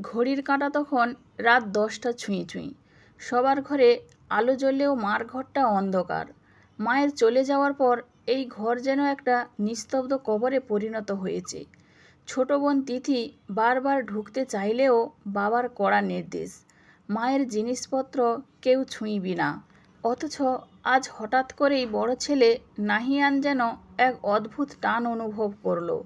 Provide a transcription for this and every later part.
ঘড়ির কাঁটা তখন রাত দশটা ছুঁই ছুঁই। সবার ঘরে আলো জ্বললেও মার ঘরটা অন্ধকার। মায়ের চলে যাওয়ার পর এই ঘর যেন একটা নিস্তব্ধ কবরে পরিণত হয়েছে। ছোট বোন তিথি বারবার ঢুকতে চাইলেও বাবার কড়া নির্দেশ। মায়ের জিনিসপত্র কেউ ছুঁইবি না। অথচ আজ হঠাৎ করেই বড় ছেলে নাহিয়ান যেন এক অদ্ভুত টান অনুভব করল।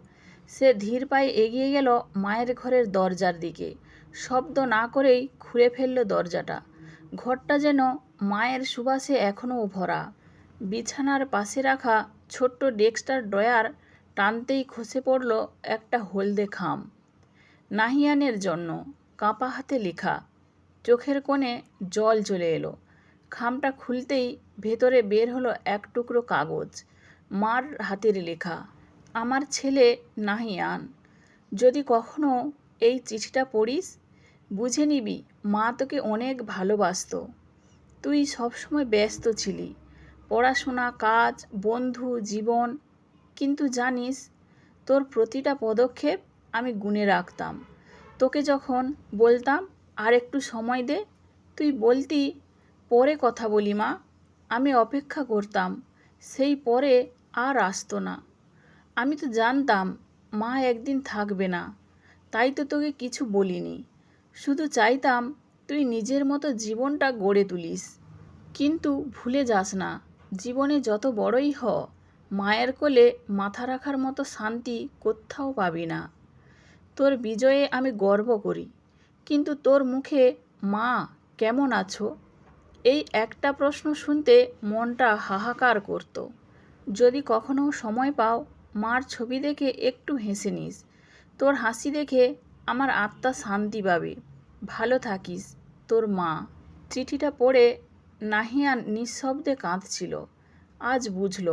সে ধীর পায়ে এগিয়ে গেল মায়ের ঘরের দরজার দিকে। শব্দ না করেই খুলে ফেলল দরজাটা। ঘরটা যেন মায়ের সুবাসে এখনও ভরা। বিছানার পাশে রাখা ছোট্ট ডেস্কটার ড্রয়ার টানতেই খসে পড়ল একটা হলদে খাম। নাহিয়ানের জন্য কাঁপা হাতে লেখা। চোখের কোণে জল চলে এলো। খামটা খুলতেই ভেতরে বের হলো এক টুকরো কাগজ। মার হাতের লেখা। আমার ছেলে নাহিয়ান, যদি কখনো এই চিঠিটা পড়িস, বুঝে নিবি মা তোকে অনেক ভালোবাসতো। তুই সবসময় ব্যস্ত ছিলি। পড়াশোনা, কাজ, বন্ধু, জীবন, কিন্তু জানিস, তোর প্রতিটা পদক্ষেপ আমি গুনে রাখতাম। তোকে যখন বলতাম, আর একটু সময় দে। তুই বলতি, পরে কথা বলি মা, আমি অপেক্ষা করতাম, সেই পরে আর আসতো না। আমি তো জানতাম মা একদিন থাকবে না। তাই তো তোকে কিছু বলিনি। শুধু চাইতাম তুই নিজের মতো জীবনটা গড়ে তুলিস। কিন্তু ভুলে যাস না, জীবনে যত বড়ই হ, মায়ের কোলে মাথা রাখার মতো শান্তি কোথাও পাবি না। তোর বিজয়ে আমি গর্ব করি, কিন্তু তোর মুখে মা কেমন আছো? এই একটা প্রশ্ন শুনতে মনটা হাহাকার করত। যদি কখনো সময় পাও মার ছবি দেখে একটু হেসে নিস। তোর হাসি দেখে আমার আত্মা শান্তি পাবে। ভালো থাকিস, তোর মা। চিঠিটা পড়ে নাহিয়ান নিঃশব্দে কাঁদছিল। আজ বুঝল,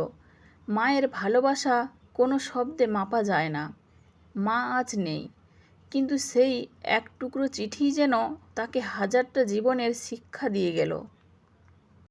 মায়ের ভালোবাসা কোনো শব্দে মাপা যায় না। মা আজ নেই, কিন্তু সেই এক টুকরো চিঠি যেন তাকে হাজারটা জীবনের শিক্ষা দিয়ে গেল।